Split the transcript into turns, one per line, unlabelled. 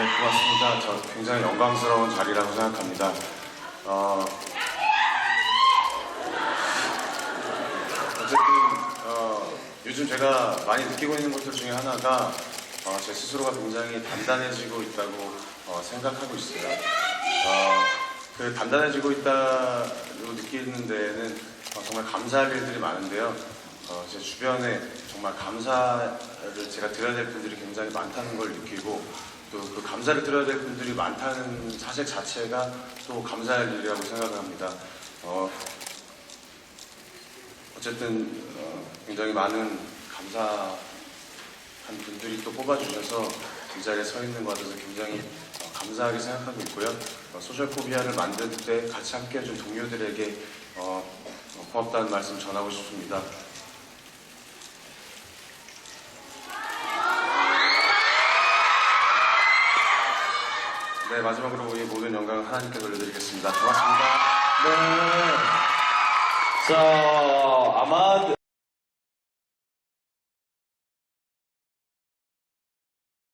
고맙습니다. 저 굉장히 영광스러운 자리라고 생각합니다. 어, 어쨌든 어, 요즘 제가 많이 느끼고 있는 것들 중에 하나가 어, 제 스스로가 굉장히 단단해지고 있다고 어, 생각하고 있어요. 어, 그 단단해지고 있다고 느끼는 데에는 어, 정말 감사할 일들이 많은데요. 어, 제 주변에 정말 감사를 제가 드려야 될 분들이 굉장히 많다는 걸 느끼고 또그 감사를 드려야 될 분들이 많다는 사실 자체가 또 감사할 일이라고 생각합니다. 어, 어쨌든 어, 굉장히 많은 감사한 분들이 또 뽑아주셔서 이 자리에 서 있는 것 같아서 굉장히 어, 감사하게 생각하고 있고요. 어, 소셜포비아를 만들 때 같이 함께해준 동료들에게 어, 어, 고맙다는 말씀 전하고 싶습니다. 네, 마지막으로 이 모든 영광을 하나님께 돌려드리겠습니다. 고맙습니다.
네. 자,